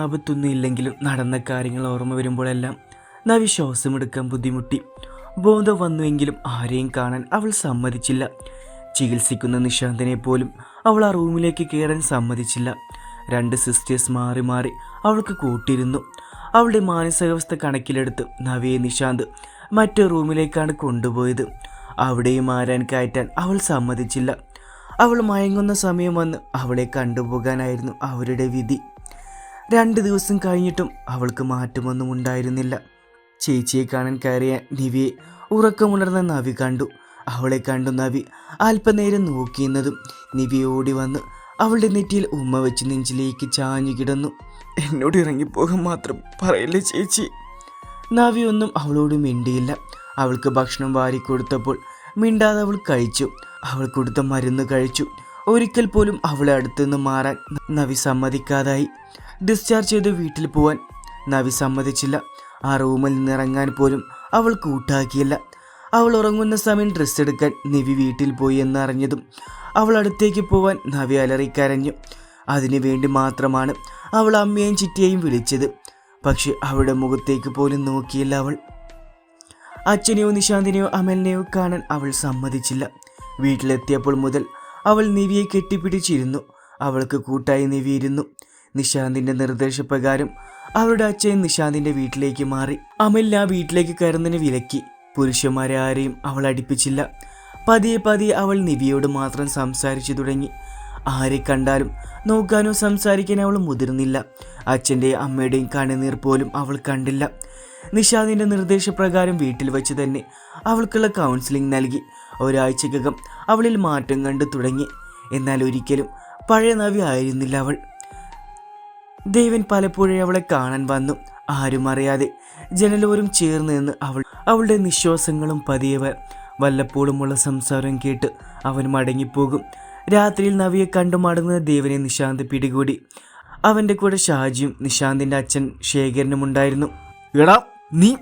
ആപത്തൊന്നും ഇല്ലെങ്കിലും നടന്ന കാര്യങ്ങൾ ഓർമ്മ വരുമ്പോഴെല്ലാം നവി ശ്വാസമെടുക്കാൻ ബുദ്ധിമുട്ടി. ബോധം വന്നുവെങ്കിലും ആരെയും കാണാൻ അവൾ സമ്മതിച്ചില്ല. ചികിത്സിക്കുന്ന നിശാന്തിനെ പോലും അവൾ ആ റൂമിലേക്ക് കയറാൻ സമ്മതിച്ചില്ല. രണ്ട് സിസ്റ്റേഴ്സ് മാറി മാറി അവൾക്ക് കൂട്ടിയിരുന്നു അവളുടെ മാനസികാവസ്ഥ കണക്കിലെടുത്ത് നവിയെ നിശാന്ത് മറ്റു റൂമിലേക്കാണ് കൊണ്ടുപോയത്. അവിടെയും ആരാൻ കയറ്റാൻ അവൾ സമ്മതിച്ചില്ല. അവൾ മയങ്ങുന്ന സമയം വന്ന് അവളെ കണ്ടുപോകാനായിരുന്നു അവരുടെ വിധി. രണ്ട് ദിവസം കഴിഞ്ഞിട്ടും അവൾക്ക് മാറ്റമൊന്നും ഉണ്ടായിരുന്നില്ല. ചേച്ചിയെ കാണാൻ കയറിയ നിവിയെ ഉറക്കമുണർന്ന നവി കണ്ടു. അവളെ കണ്ടു നവി അല്പനേരം നോക്കിയെന്നതും നിവി ഓടി വന്ന് അവളുടെ നെറ്റിയിൽ ഉമ്മ വെച്ച് നെഞ്ചിലേക്ക് ചാഞ്ഞു കിടന്നു. എന്നോട് ഇറങ്ങിപ്പോകാൻ മാത്രം പറയല്ലേ ചേച്ചി? നവി ഒന്നും അവളോട് മിണ്ടിയില്ല. അവൾക്ക് ഭക്ഷണം വാരി കൊടുത്തപ്പോൾ മിണ്ടാതെ അവൾ കഴിച്ചു. അവൾ കൊടുത്ത മരുന്ന് കഴിച്ചു. ഒരിക്കൽ പോലും അവളെ അടുത്തുനിന്ന് മാറാൻ നവി സമ്മതിക്കാതായി. ഡിസ്ചാർജ് ചെയ്ത് വീട്ടിൽ പോവാൻ. നവി സമ്മതിച്ചില്ല. ആ റൂമിൽ നിന്നിറങ്ങാൻ പോലും അവൾ കൂട്ടാക്കിയില്ല. അവൾ ഉറങ്ങുന്ന സമയം ഡ്രസ്സ് എടുക്കാൻ നിവി വീട്ടിൽ പോയി എന്നറിഞ്ഞതും അവൾ അടുത്തേക്ക് പോവാൻ നവി അലറിക്കരഞ്ഞു അതിനു വേണ്ടി മാത്രമാണ് അവൾ അമ്മയെയും ചിറ്റിയെയും വിളിച്ചത്. പക്ഷെ അവളുടെ മുഖത്തേക്ക് പോലും നോക്കിയില്ല അവൾ. അച്ഛനെയോ നിശാന്തിനെയോ അമലിനെയോ കാണാൻ അവൾ സമ്മതിച്ചില്ല. വീട്ടിലെത്തിയപ്പോൾ മുതൽ അവൾ നിവിയെ കെട്ടിപ്പിടിച്ചിരുന്നു. അവൾക്ക് കൂട്ടായി നിവിയിരുന്നു നിശാന്തിന്റെ നിർദ്ദേശപ്രകാരം അവരുടെ അച്ഛൻ നിശാന്തിന്റെ വീട്ടിലേക്ക് മാറി. അമലിനെ ആ വീട്ടിലേക്ക് കയറുന്നതിന് വിലക്കി. പുരുഷന്മാരെ ആരെയും അവൾ അടുപ്പിച്ചില്ല. പതിയെ പതിയെ അവൾ നിവിയോട് മാത്രം സംസാരിച്ചു തുടങ്ങി. ആരെ കണ്ടാലും നോക്കാനോ സംസാരിക്കാനോ അവൾ മുതിർന്നില്ല. അച്ഛന്റെയും അമ്മയുടെയും കണ്ണുനീർ പോലും അവൾ കണ്ടില്ല. നിഷാദിന്റെ നിർദ്ദേശപ്രകാരം വീട്ടിൽ വെച്ച് തന്നെ അവൾക്കുള്ള കൗൺസിലിംഗ് നൽകി. ഒരാഴ്ചക്കകം അവളിൽ മാറ്റം കണ്ടു തുടങ്ങി. എന്നാൽ ഒരിക്കലും പഴയ നവി ആയിരുന്നില്ല അവൾ. ദേവൻ പലപ്പോഴും അവളെ കാണാൻ വന്നു. ആരും അറിയാതെ ജനലോരും ചേർന്ന് നിന്ന് അവൾ അവളുടെ നിശ്വാസങ്ങളും പതിയെ വ- വല്ലപ്പോഴുമുള്ള സംസാരം കേട്ട് അവൻ മടങ്ങിപ്പോകും. രാത്രിയിൽ നവിയെ കണ്ടു മടങ്ങുന്ന ദേവനെ നിശാന്ത് പിടികൂടി. അവന്റെ കൂടെ ഷാജിയും നിശാന്തിന്റെ അച്ഛൻ ശേഖരനും ഉണ്ടായിരുന്നു. എടാ നീ?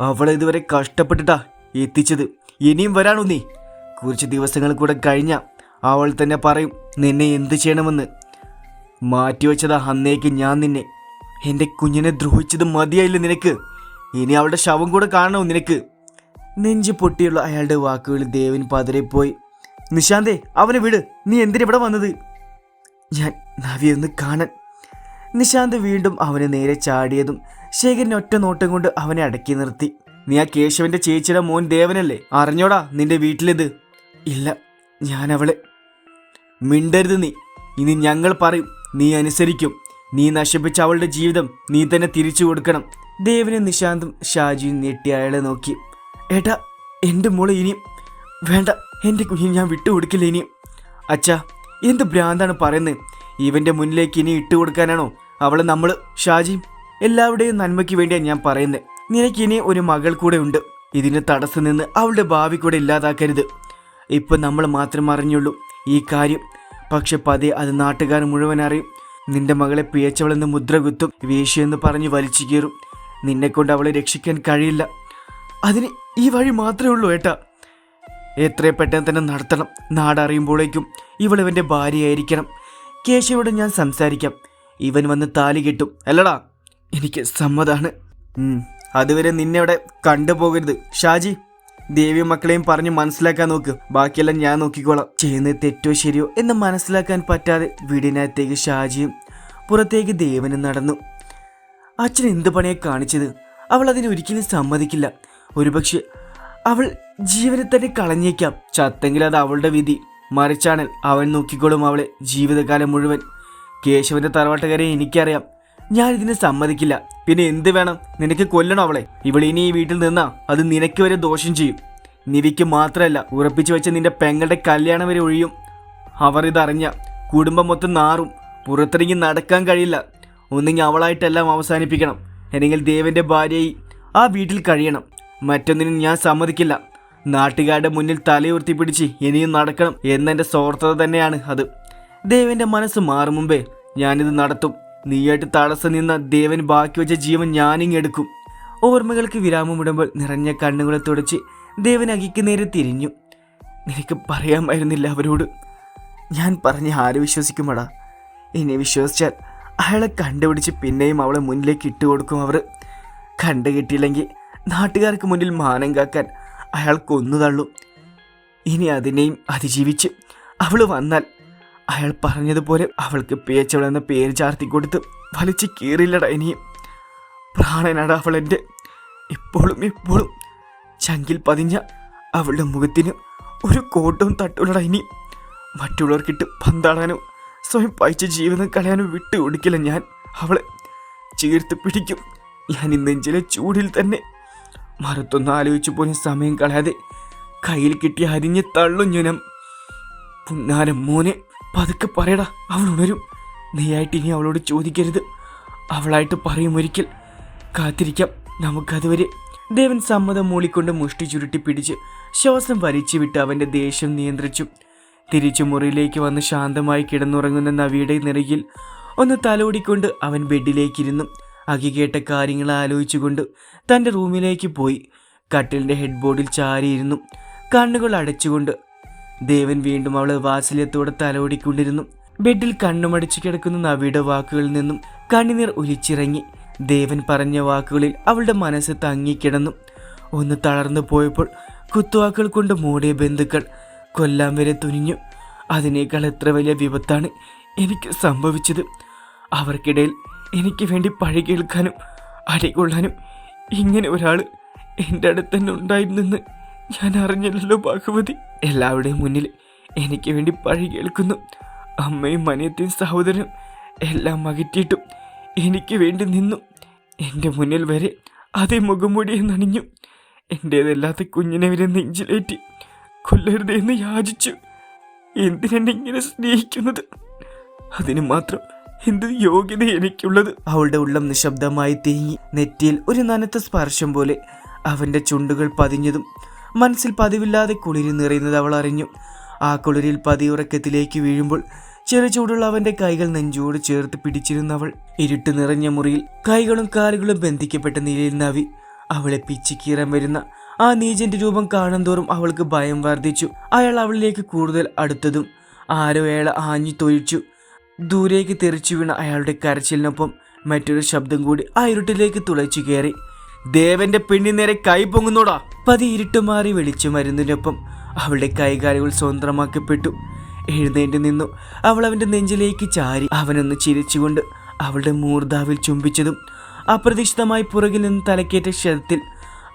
അവളെ ഇതുവരെ കഷ്ടപ്പെട്ടിട്ടാ എത്തിച്ചത്. ഇനിയും വരാണോ നീ? കുറച്ച് ദിവസങ്ങൾ കൂടെ കഴിഞ്ഞ അവൾ തന്നെ പറയും നിന്നെ എന്ത് ചെയ്യണമെന്ന്? മാറ്റിവെച്ചതാ അന്നേക്ക് ഞാൻ നിന്നെ. എന്റെ കുഞ്ഞിനെ ദ്രോഹിച്ചത് മതിയായില്ല നിനക്ക്. ഇനി അവളുടെ ശവം കൂടെ കാണണോ നിനക്ക്? നെഞ്ചു പൊട്ടിയുള്ള അയാളുടെ വാക്കുകളിൽ ദേവൻ പതറിപ്പോയി. നിശാന്തേ അവനെ വിട്. നീ എന്തിനിവിടെ വന്നത്? ഞാൻ നവിയൊന്ന് കാണാൻ. നിശാന്ത് വീണ്ടും അവനെ നേരെ ചാടിയതും ശേഖരൻ ഒറ്റ നോട്ടം കൊണ്ട് അവനെ അടക്കി നിർത്തി. നീ ആ കേശവന്റെ ചേച്ചിയുടെ മോൻ ദേവനല്ലേ? അറിഞ്ഞോടാ നിന്റെ വീട്ടിലിത് ഇല്ല ഞാൻ അവളെ മിണ്ടരുത് നീ. ഇനി ഞങ്ങൾ പറയും. നീ അനുസരിക്കും. നീ നശിപ്പിച്ച അവളുടെ ജീവിതം നീ തന്നെ തിരിച്ചു കൊടുക്കണം. ദേവനും നിശാന്തും ഷാജിയും ഞെട്ടി അയാളെ നോക്കി. ഏട്ടാ എന്റെ മോളെ ഇനിയും വേണ്ട എന്റെ കുഞ്ഞിനെ ഞാൻ വിട്ടുകൊടുക്കില്ല ഇനിയും അച്ഛാ എന്ത് ഭ്രാന്താണ് പറയുന്നത് ഇവന്റെ മുന്നിലേക്ക് ഇനി ഇട്ട് കൊടുക്കാനാണോ? അവളെ നമ്മൾ ഷാജി എല്ലാവരുടെയും നന്മയ്ക്ക് വേണ്ടിയാണ് ഞാൻ പറയുന്നത് നിനക്ക് ഇനി ഒരു മകൾ കൂടെ ഉണ്ട്. ഇതിന് തടസ്സം നിന്ന് അവളുടെ ഭാവി കൂടെ ഇല്ലാതാക്കരുത്. ഇപ്പൊ നമ്മൾ മാത്രം അറിഞ്ഞുള്ളൂ ഈ കാര്യം. പക്ഷെ പതി അത് നാട്ടുകാർ മുഴുവൻ അറിയും. നിന്റെ മകളെ പിയച്ചവളെന്ന് മുദ്ര കുത്തും വേശ്യയെന്ന് പറഞ്ഞ് വലിച്ചു കീറും. നിന്നെ കൊണ്ട് അവളെ രക്ഷിക്കാൻ കഴിയില്ല. അതിന് ഈ വഴി മാത്രമേ ഉള്ളൂ ഏട്ടാ. എത്രയും പെട്ടെന്ന് തന്നെ നടത്തണം. നാടറിയുമ്പോഴേക്കും ഇവൾ ഇവന്റെ ഭാര്യയായിരിക്കണം. കേശവോട് ഞാൻ സംസാരിക്കാം. ഇവൻ വന്ന് താലി കിട്ടും. അല്ലടാ എനിക്ക് സമ്മതാണ്. അതുവരെ നിന്നെ അവിടെ കണ്ടുപോകരുത്. ഷാജി ദേവിയും മക്കളെയും പറഞ്ഞ് മനസ്സിലാക്കാൻ നോക്ക്. ബാക്കിയെല്ലാം ഞാൻ നോക്കിക്കോളാം. ചെയ്യുന്നത് തെറ്റോ ശരിയോ എന്ന് മനസ്സിലാക്കാൻ പറ്റാതെ വീടിനകത്തേക്ക് ഷാജിയും പുറത്തേക്ക് ദേവനും നടന്നു. അച്ഛൻ എന്ത് പണിയെ കാണിച്ചത്? അവൾ അതിന് ഒരിക്കലും സമ്മതിക്കില്ല. ഒരുപക്ഷെ അവൾ ജീവനെ തന്നെ കളഞ്ഞേക്കാം. ചത്തെങ്കിൽ അത് അവളുടെ വിധി. മറിച്ചാണ് അവൻ നോക്കിക്കോളും അവളെ ജീവിതകാലം മുഴുവൻ. കേശവന്റെ തറവാട്ടുകാരെ എനിക്കറിയാം. ഞാൻ ഇതിന് സമ്മതിക്കില്ല. പിന്നെ എന്ത് വേണം? നിനക്ക് കൊല്ലണം അവളെ? ഇവളിനി ഈ വീട്ടിൽ നിന്നാ. അത് നിനക്ക് വരെ ദോഷം ചെയ്യും. നിവിക്ക് മാത്രമല്ല ഉറപ്പിച്ചു വെച്ച നിന്റെ പെങ്ങളുടെ കല്യാണം വരെ ഒഴിയും. അവർ ഇതറിഞ്ഞ കുടുംബം മൊത്തം നാറും. പുറത്തിറങ്ങി നടക്കാൻ കഴിയില്ല. ഒന്നെങ്കിൽ അവളായിട്ടെല്ലാം അവസാനിപ്പിക്കണം. അല്ലെങ്കിൽ ദേവന്റെ ഭാര്യയായി ആ വീട്ടിൽ കഴിയണം. മറ്റൊന്നിനും ഞാൻ സമ്മതിക്കില്ല. നാട്ടുകാരുടെ മുന്നിൽ തലയുർത്തി പിടിച്ച് ഇനിയും നടക്കണം എന്നെന്റെ സ്വാർത്ഥത തന്നെയാണ് അത്. ദേവന്റെ മനസ്സ് മാറും മുമ്പേ ഞാനിത് നടത്തും. നീയായിട്ട് തടസ്സം നിന്ന ദേവൻ ബാക്കി വെച്ച ജീവൻ ഞാനിങ്ങെടുക്കും ഓർമ്മകൾക്ക് വിരാമമിടുമ്പോൾ നിറഞ്ഞ കണ്ണുകളെ തുടച്ച് ദേവൻ അകിക്ക് നേരെ തിരിഞ്ഞു. നിനക്ക് പറയാമായിരുന്നില്ല അവരോട്? ഞാൻ പറഞ്ഞ് ആര് വിശ്വസിക്കുമടാ? എന്നെ വിശ്വസിച്ചാൽ അയാളെ കണ്ടുപിടിച്ച് പിന്നെയും അവളെ മുന്നിലേക്ക് ഇട്ടുകൊടുക്കും അവർ. കണ്ടു കിട്ടിയില്ലെങ്കിൽ നാട്ടുകാർക്ക് മുന്നിൽ മാനം കാക്കാൻ അയാൾ കൊന്നു തള്ളും. ഇനി അതിനെയും അതിജീവിച്ച് അവൾ വന്നാൽ അയാൾ പറഞ്ഞതുപോലെ അവൾക്ക് പേച്ചവൾ എന്ന പേര് ചാർത്തി കൊടുത്ത് വലിച്ച് കീറില്ലട ഇനിയും പ്രാണനട അവളെന്റെ. ഇപ്പോഴും ഇപ്പോഴും ചങ്കിൽ പതിഞ്ഞ അവളുടെ മുഖത്തിന് ഒരു കോട്ടവും തട്ടുള്ളട ഇനി. മറ്റുള്ളവർക്കിട്ട് പന്താടാനോ സ്വയം പയച്ച ജീവിതം കളയാനോ വിട്ടു കൊടുക്കില്ല ഞാൻ. അവളെ ചീർത്ത് പിടിക്കും. ഞാൻ ഈ നെഞ്ചിലെ ചൂടിൽ തന്നെ മറത്തൊന്നും ആലോചിച്ചു പോലും സമയം കളയാതെ കയ്യിൽ കിട്ടിയ അരിഞ്ഞ് തള്ളും ഞാനം പുന്നാരം മോനെ. പതുക്കെ പറയടാ അവൾ ഉണരും. നീയായിട്ട് ഇനി അവളോട് ചോദിക്കരുത്. അവളായിട്ട് പറയും ഒരിക്കൽ. കാത്തിരിക്കാം നമുക്കതുവരെ. ദേവൻ സമ്മതം മൂളിക്കൊണ്ട് മുഷ്ടി ചുരുട്ടി പിടിച്ച് ശ്വാസം വലിച്ചു വിട്ട് അവന്റെ ദേഷ്യം നിയന്ത്രിച്ചു. തിരിച്ചു മുറിയിലേക്ക് വന്ന് ശാന്തമായി കിടന്നുറങ്ങുന്ന നവിയുടെ നിറയിൽ ഒന്ന് തലോടിക്കൊണ്ട് അവൻ ബെഡിലേക്കിരുന്നു. അകി കേട്ട കാര്യങ്ങൾ ആലോചിച്ചുകൊണ്ട് തന്റെ റൂമിലേക്ക് പോയി. കട്ടിലിന്റെ ഹെഡ്ബോർഡിൽ ചാരിയിരുന്നു. കണ്ണുകൾ അടച്ചുകൊണ്ട് ദേവൻ വീണ്ടും അവളെ വാത്സല്യത്തോടെ തലോടിക്കൊണ്ടിരുന്നു. ബെഡിൽ കണ്ണുമടിച്ചു കിടക്കുന്ന നവിയുടെ വാക്കുകളിൽ നിന്നും കണ്ണിനീർ ഒലിച്ചിറങ്ങി. ദേവൻ പറഞ്ഞ വാക്കുകളിൽ അവളുടെ മനസ്സ് തങ്ങിക്കിടന്നു. ഒന്ന് തളർന്നു പോയപ്പോൾ കുത്തുവാക്കുകൾ കൊണ്ട് മൂടിയ ബന്ധുക്കൾ കൊല്ലാൻ വരെ തുനിഞ്ഞു. അതിനേക്കാൾ എത്ര വലിയ വിപത്താണ് എനിക്ക് സംഭവിച്ചത്. അവർക്കിടയിൽ എനിക്ക് വേണ്ടി പഴി കേൾക്കാനും അടികൊള്ളാനും ഇങ്ങനെ ഒരാൾ എന്റെ അടുത്ത് തന്നെ ഉണ്ടായിരുന്നെന്ന് ഞാൻ അറിഞ്ഞില്ലല്ലോ ഭാഗവതി. എല്ലാവരുടെയും മുന്നിൽ എനിക്ക് വേണ്ടി പഴി കേൾക്കുന്നു. അമ്മയും മനിയത്തെയും സഹോദരനും എല്ലാം അകറ്റിയിട്ടും എനിക്ക് വേണ്ടി നിന്നു. എന്റെ മുന്നിൽ വരെ അതേ മുഖംമൂടിയെ നണിഞ്ഞു എന്റേതല്ലാത്ത കുഞ്ഞിനെ വരെ നെഞ്ചിലേറ്റി കൊല്ലരുതെന്ന് യാചിച്ചു. എന്തിനെന്നെ ഇങ്ങനെ സ്നേഹിക്കുന്നത്? അതിന് മാത്രം എന്ത് യോഗ്യത എനിക്കുള്ളത്? അവളുടെ ഉള്ളം നിശബ്ദമായി തേങ്ങി നെറ്റിയിൽ ഒരു നനത്ത സ്പർശം പോലെ അവന്റെ ചുണ്ടുകൾ പതിഞ്ഞതും മനസ്സിൽ പതിവില്ലാതെ കുളിരി നിറയുന്നത് അവൾ അറിഞ്ഞു. ആ കുളിരിൽ പതിയുറക്കത്തിലേക്ക് വീഴുമ്പോൾ ചെറു ചൂടുള്ള അവന്റെ കൈകൾ നെഞ്ചോട് ചേർത്ത് പിടിച്ചിരുന്നവൾ ഇരുട്ട് നിറഞ്ഞ മുറിയിൽ കൈകളും കാലുകളും ബന്ധിക്കപ്പെട്ട നിലയിൽ നവി. അവളെ പിച്ചിക്കീറാൻ വരുന്ന ആ നീജന്റെ രൂപം കാണും തോറും അവൾക്ക് ഭയം വർദ്ധിച്ചു. അയാൾ അവളിലേക്ക് കൂടുതൽ അടുത്തതും ആരോ അയാൾ ആഞ്ഞു തൊഴിച്ചു. ദൂരേക്ക് തെറിച്ചു വീണ അയാളുടെ കരച്ചിലിനൊപ്പം മറ്റൊരു ശബ്ദം കൂടി ആ ഇരുട്ടിലേക്ക് തുളച്ചു കയറി. ദേവന്റെ പെണ്ണി നേരെ കൈ പൊങ്ങുന്നോടാ. പതി ഇരുട്ടുമാറി വെളിച്ചു മരുന്നിനൊപ്പം. അവളുടെ കൈകാലുകൾ സ്വതന്ത്രമാക്കപ്പെട്ടു. എഴുന്നേറ്റ് നിന്നു. അവൾ അവന്റെ നെഞ്ചിലേക്ക് ചാരി അവനൊന്ന് ചിരിച്ചുകൊണ്ട് അവളുടെ മൂർധാവിൽ ചുംബിച്ചതും അപ്രതീക്ഷിതമായി പുറകിൽ നിന്ന് തലക്കേറ്റ ക്ഷതത്തിൽ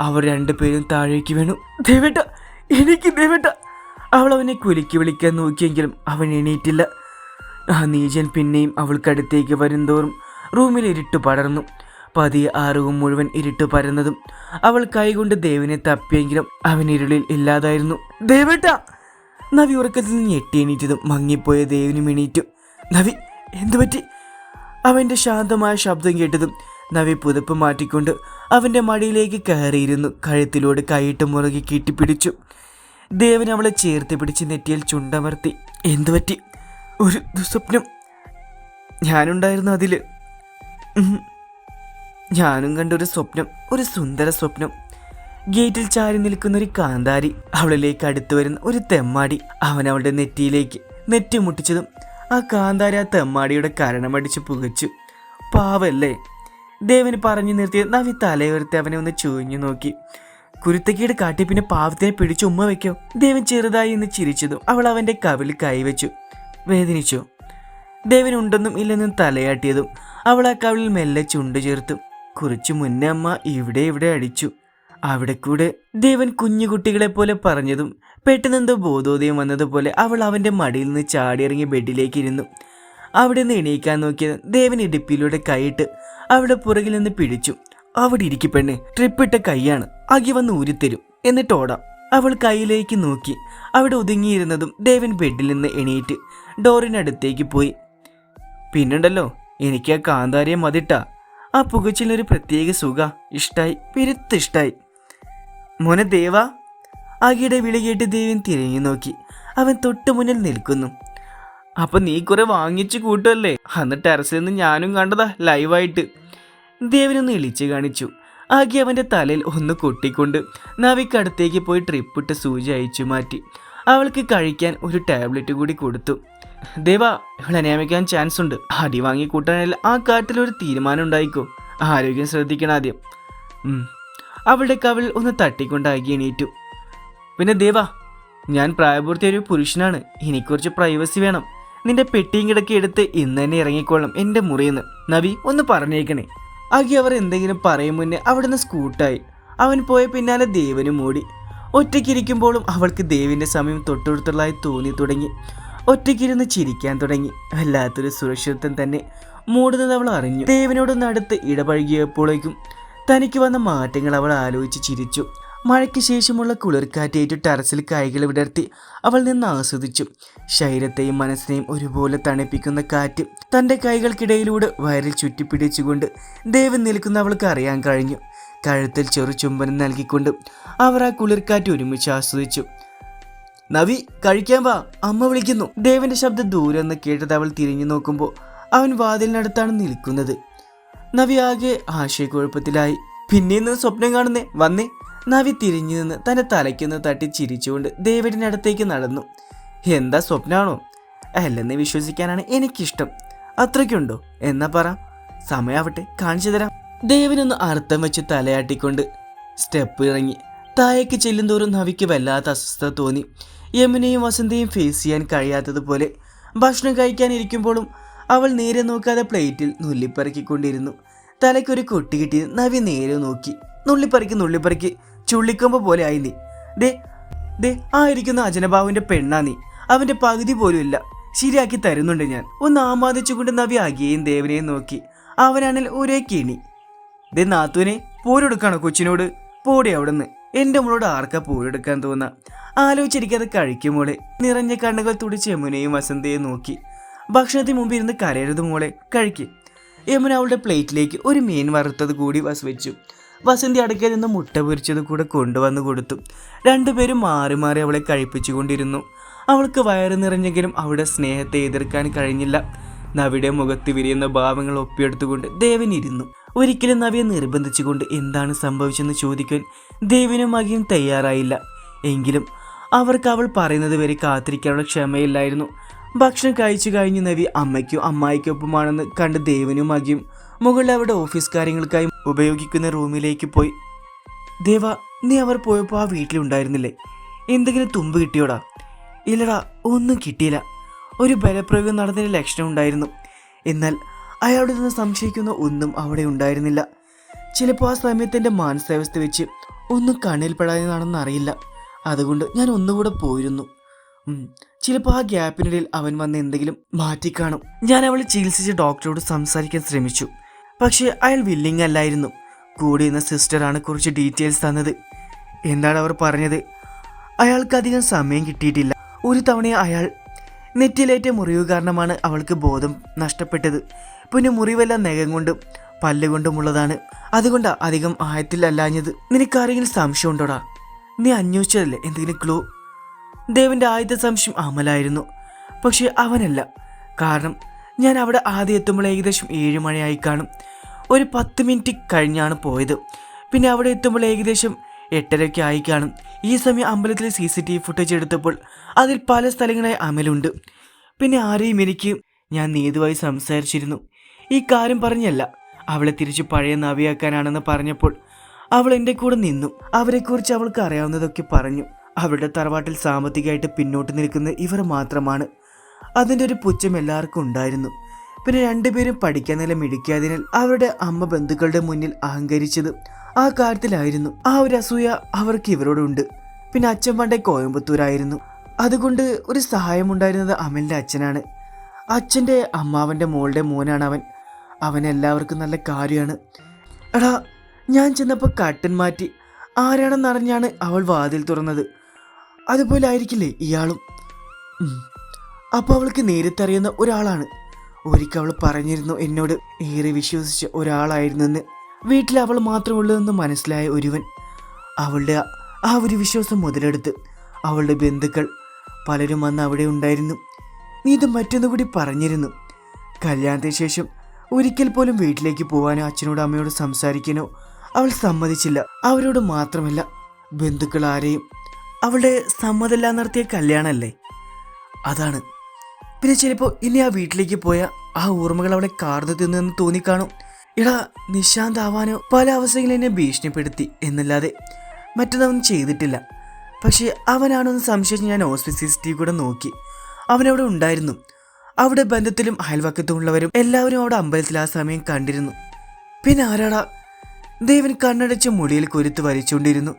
അവർ രണ്ടുപേരും താഴേക്ക് വീണു. ദേവേട്ട എനിക്ക് ദേവേട്ട. അവൾ അവനെ കുലുക്കി വിളിക്കാൻ നോക്കിയെങ്കിലും അവൻ എണീറ്റില്ല. ആ നീജൻ പിന്നെയും അവൾക്കടുത്തേക്ക് വരുംതോറും റൂമിൽ ഇരുട്ട് പടർന്നു. പതിയെ ആ മുഴുവൻ ഇരുട്ട് പരന്നതും അവൾ കൈകൊണ്ട് ദേവനെ തപ്പിയെങ്കിലും അവൻ ഇരുളിൽ ഇല്ലാതായിരുന്നു. ദേവേട്ട നവി ഉറക്കത്തിൽ നിന്ന് ഞെട്ടി എണീറ്റതും മങ്ങിപ്പോയ ദേവിനും എണീറ്റു. നവി എന്തു പറ്റി? അവന്റെ ശാന്തമായ ശബ്ദം കേട്ടതും നവി പുതപ്പ് മാറ്റിക്കൊണ്ട് അവന്റെ മടിയിലേക്ക് കയറിയിരുന്നു. കഴുത്തിലൂടെ കൈയിട്ട് മുറുകി കെട്ടിപ്പിടിച്ചു ദേവൻ അവളെ ചേർത്ത് പിടിച്ച് നെറ്റിയിൽ ചുണ്ടമർത്തി എന്തു പറ്റി? ഒരു ദുസ്വപ്നം. ഞാനുണ്ടായിരുന്നു അതിൽ. ഞാനും കണ്ടൊരു സ്വപ്നം ഒരു സുന്ദര സ്വപ്നം. ഗേറ്റിൽ ചാരി നിൽക്കുന്ന ഒരു കാന്താരി അവളിലേക്ക് അടുത്തു വരുന്ന ഒരു തെമ്മാടി അവൻ അവളുടെ നെറ്റിയിലേക്ക് നെറ്റി മുട്ടിച്ചതും ആ കാന്താരി ആ തെമ്മാടിയുടെ കരണമടിച്ച് പുകച്ചു. പാവല്ലേ? ദേവന് പറഞ്ഞു നിർത്തിയ നവി തലയുയർത്തി അവനെ ഒന്ന് ചൂഞ്ഞു നോക്കി. കുരുത്തക്കീട് കാട്ടി പിന്നെ പാവത്തിനെ പിടിച്ച് ഉമ്മ വെക്കോ? ദേവൻ ചെറുതായി എന്ന് ചിരിച്ചതും അവൾ അവന്റെ കവിളിൽ കൈവച്ചു. വേദനിച്ചു? ദേവൻ ഉണ്ടെന്നും ഇല്ലെന്നും തലയാട്ടിയതും അവൾ ആ കവിളിൽ മെല്ലെ ചുണ്ടു ചേർത്തു. കുറച്ചു മുന്നേ അമ്മ ഇവിടെ ഇവിടെ അടിച്ചു. അവിടെ കൂടെ ദേവൻ കുഞ്ഞുകുട്ടികളെ പോലെ പറഞ്ഞതും പെട്ടെന്നെന്തോ ബോധോദയം വന്നതുപോലെ അവൾ അവന്റെ മടിയിൽ നിന്ന് ചാടിയിറങ്ങി ബെഡിലേക്ക് ഇരുന്നു. അവിടെ നിന്ന് എണീക്കാൻ നോക്കിയത് ദേവൻ ഇടുപ്പിലൂടെ കൈയിട്ട് അവിടെ പുറകിൽ നിന്ന് പിടിച്ചു. അവിടെ ഇരിക്കി പെണ്ണ് ട്രിപ്പിട്ട കൈയാണ് അകി വന്ന് ഊരിത്തരും എന്നിട്ട് ഓടാം. അവൾ കൈയിലേക്ക് നോക്കി. അവിടെ ഒതുങ്ങിയിരുന്നതും ദേവൻ ബെഡിൽ നിന്ന് എണീറ്റ് ഡോറിനടുത്തേക്ക് പോയി. പിന്നുണ്ടല്ലോ എനിക്ക് ആ കാന്താരിയെ മതിട്ടാ. ആ പുകച്ചിലൊരു പ്രത്യേക സുഖ. ഇഷ്ടായി പെരുത്തിഷ്ടായി മോനെ ദേവ ആകിയുടെ വിളി കേട്ട് ദേവൻ തിരിഞ്ഞു നോക്കി. അവൻ തൊട്ടു മുന്നിൽ നിൽക്കുന്നു. അപ്പൊ നീ കുറെ വാങ്ങിച്ചു കൂട്ടുമല്ലേ അന്ന് ടെറസിൽ നിന്ന് ഞാനും കണ്ടതാ ലൈവായിട്ട്. ദേവനൊന്ന് ഇളിച്ചു കാണിച്ചു. ആകെ അവന്റെ തലയിൽ ഒന്ന് കൊട്ടിക്കൊണ്ട് നവിക്കടുത്തേക്ക് പോയി ട്രിപ്പിട്ട് സൂചി അയച്ചു മാറ്റി. അവൾക്ക് കഴിക്കാൻ ഒരു ടാബ്ലറ്റ് കൂടി കൊടുത്തു. ദേവ ഇവളെ നിയമിക്കാൻ ചാൻസ് ഉണ്ട്. അടി വാങ്ങി കൂട്ടാനിൽ ആ കാറ്റിൽ ഒരു തീരുമാനം ഉണ്ടായിക്കോ. ആരോഗ്യം ശ്രദ്ധിക്കണം ആദ്യം. അവളുടെ കവിൾ ഒന്ന് തട്ടിക്കൊണ്ടാക്കി എണീറ്റു. പിന്നെ ദേവ ഞാൻ പ്രായപൂർത്തിയ ഒരു പുരുഷനാണ്. എനിക്ക് കുറച്ച് പ്രൈവസി വേണം. നിന്റെ പെട്ടിയും കിടക്കി എടുത്ത് ഇന്ന് തന്നെ ഇറങ്ങിക്കോളാം എന്റെ മുറിയെന്ന്. നവി ഒന്ന് പറഞ്ഞേക്കണേ. ആകെ അവർ എന്തെങ്കിലും പറയും മുന്നേ അവിടുന്ന് സ്കൂട്ടായി. അവൻ പോയ പിന്നാലെ ദേവനും മൂടി ഒറ്റയ്ക്കിരിക്കുമ്പോഴും അവൾക്ക് ദേവിന്റെ സമയം തൊട്ടടുത്തുള്ളതായി തോന്നി തുടങ്ങി. ഒറ്റയ്ക്കിരുന്ന് ചിരിക്കാൻ തുടങ്ങി. വല്ലാത്തൊരു സുരക്ഷിതത്വം തന്നെ മൂടുന്നത് അവൾ അറിഞ്ഞു. ദേവനോടൊന്ന് അടുത്ത് ഇടപഴകിയപ്പോഴേക്കും തനിക്ക് വന്ന മാറ്റങ്ങൾ അവൾ ആലോചിച്ച് ചിരിച്ചു. മഴയ്ക്ക് ശേഷമുള്ള കുളിർക്കാറ്റേറ്റ് ടെറസിൽ കൈകൾ വിടർത്തി അവൾ നിന്ന് ആസ്വദിച്ചു. ശരീരത്തെയും മനസ്സിനെയും ഒരുപോലെ തണുപ്പിക്കുന്ന കാറ്റ് തന്റെ കൈകൾക്കിടയിലൂടെ വയറിൽ ചുറ്റിപ്പിടിച്ചുകൊണ്ട് ദേവൻ നിൽക്കുന്ന അവൾക്ക് അറിയാൻ കഴിഞ്ഞു. കഴുത്തിൽ ചെറു ചുംബനം നൽകിക്കൊണ്ട് അവർ ആ കുളിർക്കാറ്റ് ഒരുമിച്ച് ആസ്വദിച്ചു. നവി കഴിക്കാൻ വാ. അമ്മ വിളിക്കുന്നു. ദേവന്റെ ശബ്ദം ദൂരെ നിന്ന് കേട്ടത് അവൾ തിരിഞ്ഞു നോക്കുമ്പോൾ അവൻ വാതിലിനടുത്താണ് നിൽക്കുന്നത്. നവി ആകെ ആശയക്കുഴപ്പത്തിലായി. പിന്നെ ഇന്ന് സ്വപ്നം കാണുന്നേ? വന്നേ. നവി തിരിഞ്ഞു നിന്ന് തന്റെ തലയ്ക്കൊന്ന് തട്ടി ചിരിച്ചുകൊണ്ട് ദേവന്റെ അടുത്തേക്ക് നടന്നു. എന്താ സ്വപ്നമാണോ അല്ലെന്ന് വിശ്വസിക്കാനാണ് എനിക്കിഷ്ടം. അത്രയ്ക്കുണ്ടോ? എന്നാ പറ. സമയാവട്ടെ. കാണിച്ചു തരാം. ദേവനൊന്ന് അർത്ഥം വെച്ച് തലയാട്ടിക്കൊണ്ട് സ്റ്റെപ്പ് ഇറങ്ങി. താഴേക്ക് ചെല്ലുന്തോറും നവിക്ക് വല്ലാത്ത അസ്വസ്ഥത തോന്നി. യമുനയും വസന്തയും ഫേസ് ചെയ്യാൻ കഴിയാത്തതുപോലെ ഭക്ഷണം കഴിക്കാനിരിക്കുമ്പോഴും അവൾ നേരെ നോക്കാതെ പ്ലേറ്റിൽ നുള്ളിപ്പറക്കിക്കൊണ്ടിരുന്നു. തലയ്ക്കൊരു കൊട്ടി കിട്ടി. നവി നേരെ നോക്കി. നുള്ളിപ്പറക്കി നുള്ളിപ്പറക്കി. ചുള്ളിക്കൊമ്പ് പോലെ ആയി നീ. ദേ ദേ ആയിരിക്കുന്ന ഇരിക്കുന്ന അജനബാബുവിന്റെ പെണ്ണാ നീ. അവന്റെ പകുതി പോലും ഇല്ല. ശരിയാക്കി തരുന്നുണ്ട് ഞാൻ. ഒന്ന് ആമാദിച്ചുകൊണ്ട് നവി അകിയെയും ദേവനെയും നോക്കി. അവനാണെങ്കിൽ ഒരേ കിണി. ദേ നാത്തുവിനെ പോരെടുക്കാണോ കൊച്ചിനോട്? പോടി അവിടുന്ന്. എന്റെ മോളോട് ആർക്കാ പൂരെടുക്കാൻ തോന്നാ? ആലോചിച്ചിരിക്കാതെ കഴിക്കും മോളെ. നിറഞ്ഞ കണ്ണുകൾ തുടിച്ച് യമുനയും വസന്തയും നോക്കി. ഭക്ഷണത്തിന് മുമ്പ് ഇരുന്ന് കരയരുത് മോളെ കഴിക്ക്. യമുന അവളുടെ പ്ലേറ്റിലേക്ക് ഒരു മീൻ വറുത്തത് കൂടി വസ് വെച്ചു. വസന്തി അടുക്കൽ നിന്ന് മുട്ട പൊരിച്ചത് കൂടെ കൊണ്ടുവന്ന് കൊടുത്തു. രണ്ടുപേരും മാറി മാറി അവളെ കഴിപ്പിച്ചുകൊണ്ടിരുന്നു. അവൾക്ക് വയറ് നിറഞ്ഞെങ്കിലും അവളുടെ സ്നേഹത്തെ എതിർക്കാൻ കഴിഞ്ഞില്ല. നവിടെ മുഖത്ത് വിരിയുന്ന ഭാവങ്ങൾ ഒപ്പിയെടുത്തുകൊണ്ട് ദേവൻ ഇരുന്നു. ഒരിക്കലും നവിയെ നിർബന്ധിച്ചുകൊണ്ട് എന്താണ് സംഭവിച്ചെന്ന് ചോദിക്കാൻ ദേവിനും മകിയും തയ്യാറായില്ല. എങ്കിലും അവർക്ക് അവൾ പറയുന്നത് വരെ കാത്തിരിക്കാനുള്ള ക്ഷമയില്ലായിരുന്നു. ഭക്ഷണം കഴിച്ചു കഴിഞ്ഞ് നവി അമ്മയ്ക്കും അമ്മായിക്കൊപ്പമാണെന്ന് കണ്ട് ദേവനും മകിയും മുകളിൽ അവരുടെ ഓഫീസ് കാര്യങ്ങൾക്കായി ഉപയോഗിക്കുന്ന റൂമിലേക്ക് പോയി. ദേവ നീ അവർ പോയപ്പോൾ ആ വീട്ടിലുണ്ടായിരുന്നില്ലേ എന്തെങ്കിലും തുമ്പ് കിട്ടിയോടാ? ഇല്ലടാ ഒന്നും കിട്ടിയില്ല. ഒരു ബലപ്രയോഗം നടന്നതിന് ലക്ഷണം ഉണ്ടായിരുന്നു. എന്നാൽ അയാളുടെ നിന്ന് സംശയിക്കുന്ന ഒന്നും അവിടെ ഉണ്ടായിരുന്നില്ല. ചിലപ്പോൾ ആ സമയത്ത് എന്റെ മാനസാവസ്ഥ വെച്ച് ഒന്നും കണ്ണിൽപ്പെടാതെന്നാണെന്ന് അറിയില്ല. അതുകൊണ്ട് ഞാൻ ഒന്നുകൂടെ പോയിരുന്നു. ചിലപ്പോൾ ആ ഗ്യാപ്പിനിടയിൽ അവൻ വന്ന് എന്തെങ്കിലും മാറ്റിക്കാണും. ഞാൻ അവളെ ചികിത്സിച്ച് ഡോക്ടറോട് സംസാരിക്കാൻ ശ്രമിച്ചു. പക്ഷേ അയാൾ വില്ലിങ് അല്ലായിരുന്നു. കൂടെ നിന്ന സിസ്റ്ററാണ് കുറച്ച് ഡീറ്റെയിൽസ് തന്നത്. എന്താണ് അവർ പറഞ്ഞത്? അയാൾക്ക് അധികം സമയം കിട്ടിയിട്ടില്ല. ഒരു തവണ അയാൾ നെറ്റിലേറ്റ മുറിവ് കാരണമാണ് അവൾക്ക് ബോധം നഷ്ടപ്പെട്ടത്. പിന്നെ മുറിവെല്ലാം നഖം കൊണ്ടും പല്ലുകൊണ്ടുമുള്ളതാണ് അതുകൊണ്ടാ അധികം ആയത്തിൽ അല്ലാഞ്ഞത്. നിനക്കാരെങ്കിലും സംശയം ഉണ്ടോടാ? നീ അന്വേഷിച്ചതല്ലേ? എന്തെങ്കിലും ക്ലൂ ദേവന്റെ ആദ്യത്തെ സംശയം അമലായിരുന്നു. പക്ഷെ അവനല്ല. കാരണം ഞാൻ അവിടെ ആദ്യം എത്തുമ്പോൾ ഏകദേശം ഏഴ് മണിയായി കാണും. ഒരു പത്ത് മിനിറ്റ് കഴിഞ്ഞാണ് പോയത്. പിന്നെ അവിടെ എത്തുമ്പോൾ ഏകദേശം എട്ടരയ്ക്ക് ആയി കാണും. ഈ സമയം അമ്പലത്തിലെ C C T V footage എടുത്തപ്പോൾ അതിൽ പല സ്ഥലങ്ങളായി അമലുണ്ട്. പിന്നെ ആരെയും എനിക്ക് ഞാൻ നീതുവായി സംസാരിച്ചിരുന്നു. ഈ കാര്യം പറഞ്ഞല്ല. അവളെ തിരിച്ചു പഴയ നവിയാക്കാനാണെന്ന് പറഞ്ഞപ്പോൾ അവൾ എന്റെ കൂടെ നിന്നു. അവരെക്കുറിച്ച് അവൾക്ക് അറിയാവുന്നതൊക്കെ പറഞ്ഞു. അവളുടെ തറവാട്ടിൽ സാമ്പത്തികമായിട്ട് പിന്നോട്ട് നിൽക്കുന്ന ഇവർ മാത്രമാണ്. അതിന്റെ ഒരു പുച്ഛം എല്ലാവർക്കും ഉണ്ടായിരുന്നു. പിന്നെ രണ്ടുപേരും പഠിക്കാൻ നില മിടിക്കാതിനാൽ അവരുടെ അമ്മ ബന്ധുക്കളുടെ മുന്നിൽ അഹങ്കരിച്ചത് ആ കാര്യത്തിലായിരുന്നു. ആ ഒരു അസൂയ അവർക്ക് ഇവരോടുണ്ട്. പിന്നെ അച്ഛൻ പണ്ടേ കോയമ്പത്തൂരായിരുന്നു. അതുകൊണ്ട് ഒരു സഹായമുണ്ടായിരുന്നത് അമലിന്റെ അച്ഛനാണ്. അച്ഛന്റെ അമ്മാവന്റെ മോളുടെ മോനാണ് അവൻ അവൻ എല്ലാവർക്കും നല്ല കാര്യമാണ്. എടാ ഞാൻ ചെന്നപ്പോൾ കട്ടൻ മാറ്റി ആരാണെന്നറിഞ്ഞാണ് അവൾ വാതിൽ തുറന്നത്. അതുപോലെ ആയിരിക്കില്ലേ ഇയാളും? അപ്പോൾ അവൾക്ക് നേരിട്ടറിയുന്ന ഒരാളാണ്. ഒരിക്കൽ അവൾ പറഞ്ഞിരുന്നു എന്നോട് ഏറെ വിശ്വസിച്ച ഒരാളായിരുന്നെന്ന്. വീട്ടിൽ അവൾ മാത്രമുള്ളതെന്ന് മനസ്സിലായ ഒരുവൻ. അവളുടെ ആ- ഒരു വിശ്വാസം മുതലെടുത്ത് അവളുടെ ബന്ധുക്കൾ പലരും അന്ന് അവിടെ ഉണ്ടായിരുന്നു. നീ ഇത് മറ്റൊന്നുകൂടി പറഞ്ഞിരുന്നു. കല്യാണത്തിന് ശേഷം ഒരിക്കൽ പോലും വീട്ടിലേക്ക് പോകാനോ അച്ഛനോട് അമ്മയോട് സംസാരിക്കാനോ അവൾ സമ്മതിച്ചില്ല. അവരോട് മാത്രമല്ല ബന്ധുക്കൾ ആരെയും അവളുടെ സമ്മതമില്ല നടത്തിയ കല്യാണമല്ലേ? അതാണ്. പിന്നെ ചിലപ്പോൾ ഇനി ആ വീട്ടിലേക്ക് പോയ ആ ഓർമ്മകൾ അവളെ കാർന്നു തിന്നെന്ന് തോന്നിക്കാണും. ഇടാ നിശാന്ത് ആവാനോ പല അവസരങ്ങളിൽ എന്നെ ഭീഷണിപ്പെടുത്തി എന്നല്ലാതെ മറ്റൊന്നും ചെയ്തിട്ടില്ല. പക്ഷേ അവനാണോ എന്ന് സംശയിച്ച് ഞാൻ ഹോസ്പിറ്റലിറ്റി കൂടെ നോക്കി. അവനവിടെ ഉണ്ടായിരുന്നു. അവിടെ ബന്ധത്തിലും അയൽവക്കത്തുമുള്ളവരും എല്ലാവരും അവിടെ അമ്പലത്തിൽ ആ സമയം കണ്ടിരുന്നു. പിന്നെ ആരാടാ? ദേവൻ കണ്ണടച്ച് മുടിയിൽ കുരുത്ത് വരച്ചുകൊണ്ടിരുന്നു